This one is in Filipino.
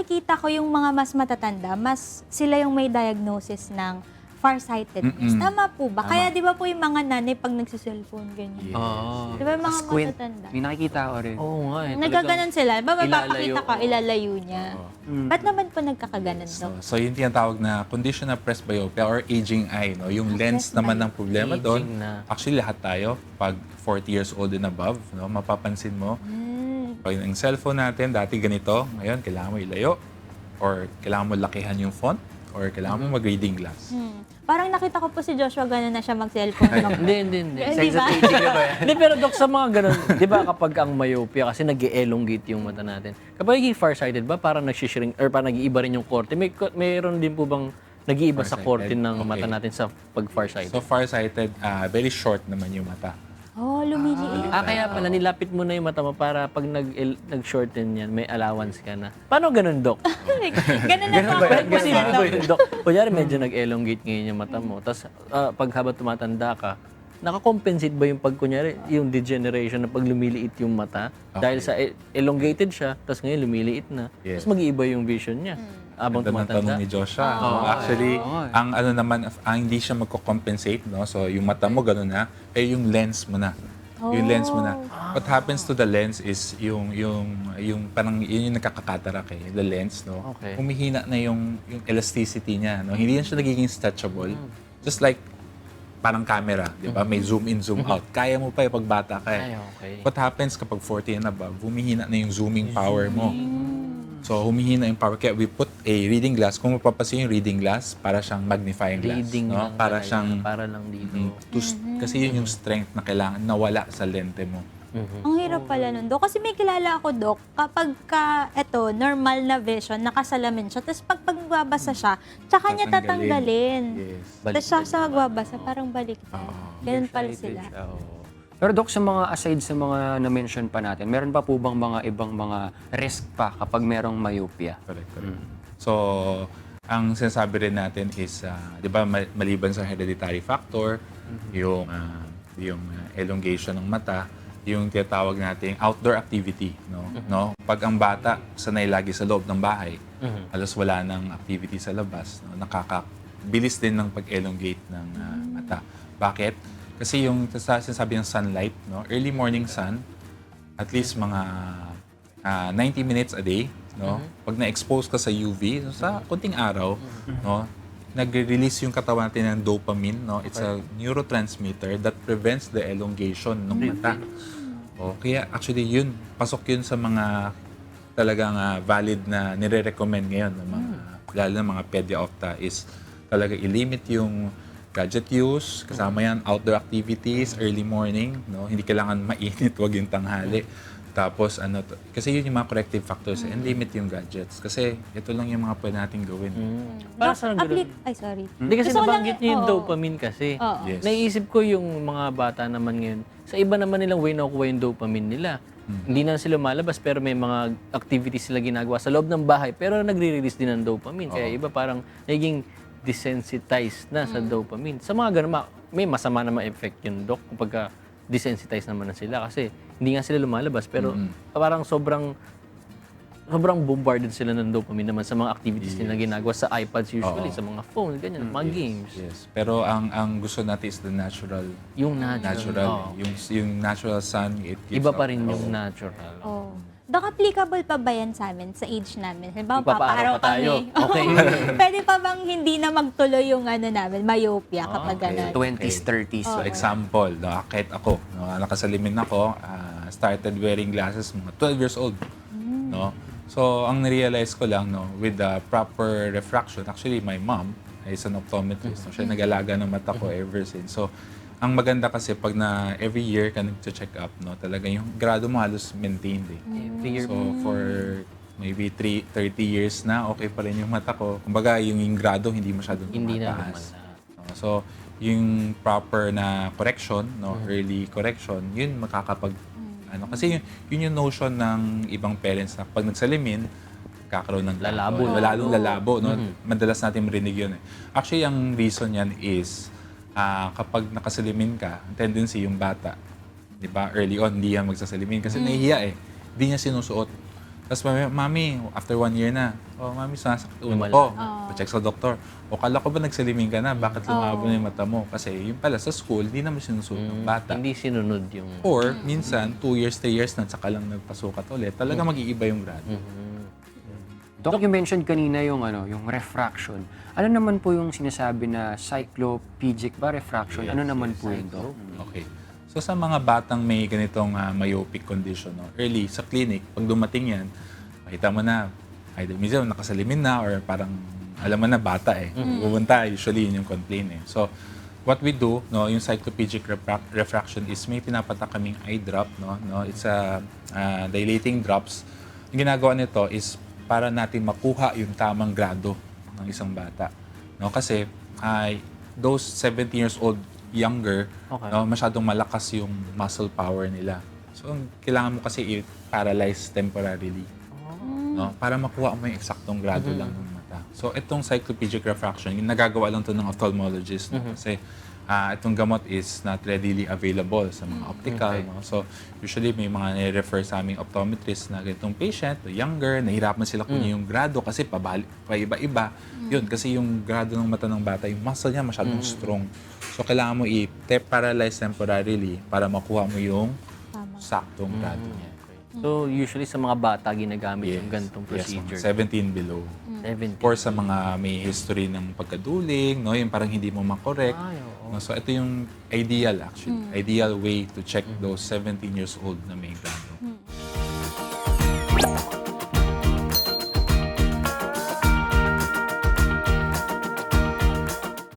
nakikita ko yung mga mas matatanda, mas sila yung may diagnosis ng farsightedness. Mm-mm. Tama po ba? Tama. Kaya di ba po yung mga nanay pag nagsiselfone, ganyan. Yes. Oo. Di ba yung mga Squint. matatanda? May nakikita ko rin. Oh. Oo nga eh. Nagkaganon sila. Ba, ka, oo. ilalayo niya. Oo. Mm. Ba't naman po nagkakaganon, So, Dok? so yung tinatawag na condition of presbyopia or aging eye, no? Yung Ah, lens naman ng problema doon. Na. Actually, lahat tayo, pag 40 years old and above, no? mapapansin mo, Hmm. Pag yung cellphone natin, dati ganito, ngayon, kailangan mo ilayo, or kailangan mo lakihan yung font, or kailangan mo mag-reading glass. Hmm. Parang nakita ko po si Joshua gano'n na siya mag-cellphone. Hindi, hindi, hindi. Eh, di ba? Na ba yan? Hindi, pero Dok, sa mga ganun, di ba kapag ang myopia, kasi nag elongate yung mata natin. Kapag naging farsighted ba, parang nagsishrink, or parang nag-iiba rin yung korte? May, mayroon din po bang nag-iiba sa korte ng mata Okay. natin sa pag-farsighted? So, farsighted, ah, very short naman yung mata. Oh, lumiliit. Ah, kaya pala, nilapit mo na yung mata mo para pag nag- nag-shorten yan, may allowance ka na. Paano ganun, Dok? Ganun na po ako. Posible ba Dok. yun, Dok? Kunyari, medyo nag-elongate ngayon yung mata mo. Tapos, ah, pag habang tumatanda ka, nakakompensate ba yung pag, kunyari, yung degeneration na pag lumiliit yung mata? Dahil sa e- elongated siya, tapos ngayon lumiliit na. Yes. Tapos mag-iiba yung vision niya habang Ganda ng tumatanda. tanong ni Joshua. no? Actually, Oo. ang ano naman, ang hindi siya magko-compensate, no? So, yung mata mo gano'n na, eh yung lens mo na. Yung lens mo na. What happens to the lens is yung yung yung parang yun yung nakakakatarak eh, the lens, no? Okay. Humihina na yung yung elasticity niya, no? Hindi yan siya nagiging stretchable. Just like parang camera, di ba? May zoom in, zoom out. Kaya mo pa yung pagbata ka eh. Ay, okay. What happens kapag 40 and above, humihina na yung zooming power mo. So, humihina yung power. Kaya we put a reading glass. Kung mapapansin yung reading glass, para siyang magnifying glass. Reading no? lang Para talaga, siyang, Para lang dito. mm, to s- kasi yun yung strength na kailangan nawala sa lente mo. Ang hirap pala nun, Dok. Kasi may kilala ako, Dok, kapag ka, eto, normal na vision, nakasalamin siya, tapos pag pagbabasa siya, tsaka niya tatanggalin. Yes. Tapos siya sa magbabasa, parang balik. Ganun pala sila. Pero Doc, sa mga aside sa mga na-mention pa natin, meron pa po bang mga ibang mga risk pa kapag merong myopia? Correct, correct. So, ang sinasabi rin natin is, ah, di ba, ma- maliban sa hereditary factor, yung, ah, yung ah, elongation ng mata, yung tinatawag nating outdoor activity. No? no? Pag ang bata sanay lagi sa loob ng bahay, halos wala ng activity sa labas, no? nakakabilis din ng pag-elongate ng ah, mata. Bakit? Kasi yung sa- sinasabi ng sunlight, no? early morning sun, at least mga ah, 90 minutes a day, no? Pag na-expose ka sa UV, so sa konting araw, no? Nagre-release yung katawan natin ng dopamine, no? It's a neurotransmitter that prevents the elongation ng mata. O, kaya actually yun, pasok yun sa mga talagang ah, valid na nire-recommend ngayon ng mga, lalo ng mga pedia-opta is talaga i-limit yung gadget use, kasama yan outdoor activities, early morning, no? Hindi kailangan mainit, wag yung tanghali. Tapos ano to, kasi yun yung mga corrective factors and limit yung gadgets kasi ito lang yung mga pwede nating gawin. Para Dok, sa ganun. appli- Ay, sorry. Hindi kasi Gusto ko lang nabanggit niyo yung oo. dopamine kasi. Oo. Yes. Naiisip ko yung mga bata naman ngayon, sa iba naman nilang way nakukuha yung dopamine nila. Hindi na sila malabas pero may mga activities sila ginagawa sa loob ng bahay pero nagre-release din ng dopamine. Kaya iba parang naging desensitized na sa dopamine. Sa mga ganun, ma- may masama na ma-effect yung doc kapag ka desensitized naman na sila kasi hindi nga sila lumalabas pero parang sobrang sobrang bombarded sila ng dopamine naman sa mga activities nila ginagawa sa iPads usually, Oo. sa mga phones, ganyan, mga games. Yes. Pero ang ang gusto natin is the natural Yung natural. natural. Oo. Yung yung natural sun it gives Iba pa out- rin yung natural. Oh. Dok, applicable pa ba yan sa amin, sa age namin? Halimbawa, Magpapaaraw papaaraw pa tayo. kami. Okay. Pwede pa bang hindi na magtuloy yung ano namin, myopia kapag Okay. ganun? 20s, 30s. So example, no, kahit ako, no, nakasalimin ako, ah, started wearing glasses mga 12 years old. No? So ang narealize ko lang no, with the proper refraction, actually my mom is an optometrist. So, siya nag-alaga ng mata ko ever since. So ang maganda kasi pag na every year ka nag-check up, no, talaga yung grado mo halos maintained eh. Every year. So for maybe three, 30 years na, okay pa rin yung mata ko. Kumbaga, yung, yung grado hindi masyadong Hindi na tumataas. lumala. No? So, yung proper na correction, no, early correction, yun makakapag ano kasi yun, yun yung notion ng ibang parents na pag nagsalimin, kakaroon ng Lalabo. no? lalong lalabo, no? Madalas natin marinig yun eh. Actually, ang reason yan is ah, kapag nakasalimin ka, ang tendency yung bata, di ba, early on, hindi yan magsasalimin kasi nahihiya eh. Hindi niya sinusuot. Tapos mami, mami, after one year na, oh, mami, sumasakit ulo Lumala. ko. Pa-check sa doktor. O kala ko ba nagsalimin ka na? Bakit lumabo Oo. na yung mata mo? Kasi yung pala sa school, hindi naman sinusunod ng bata. Hindi sinunod yung... Or minsan, two years, three years na, tsaka lang nagpasukat ulit. Talaga mag-iiba yung grado. Doc, you mentioned kanina yung ano, yung refraction. Ano naman po yung sinasabi na cycloplegic ba refraction? ano naman po yun, Doc? Okay. So sa mga batang may ganitong ah, myopic condition, no, early sa clinic, pag dumating yan, makita mo na, either minsan nakasalimin na or parang alam mo na bata eh. Pupunta, usually yun yung complaint eh. So what we do, no, yung cycloplegic refrac- refraction is may pinapatak kaming eye drop, no, no. It's a ah, dilating drops. Yung ginagawa nito is para natin makuha yung tamang grado ng isang bata. No, kasi ay those 17 years old younger, Okay. no, masyadong malakas yung muscle power nila. So, kailangan mo kasi i-paralyze temporarily. No, para makuha mo yung eksaktong grado lang ng mata. So, itong cycloplegic refraction, yung nagagawa lang to ng ophthalmologist. No? Kasi ah, itong gamot is not readily available sa mga optical. No? So, usually may mga nire-refer sa aming optometrist na ganitong patient, younger, nahirapan sila kunin yung grado kasi pabali, paiba-iba. Yun, kasi yung grado ng mata ng bata, yung muscle niya masyadong strong. So, kailangan mo i-paralyze temporarily para makuha mo yung Tama. saktong grado niya. So, usually sa mga bata, ginagamit yung ganitong Yes, procedure. mga 17 below. 17. Or sa mga may history ng pagkaduling, no, yung parang hindi mo makorek. Ay, oo. No, so ito yung ideal actually. Ideal way to check those 17 years old na may grado.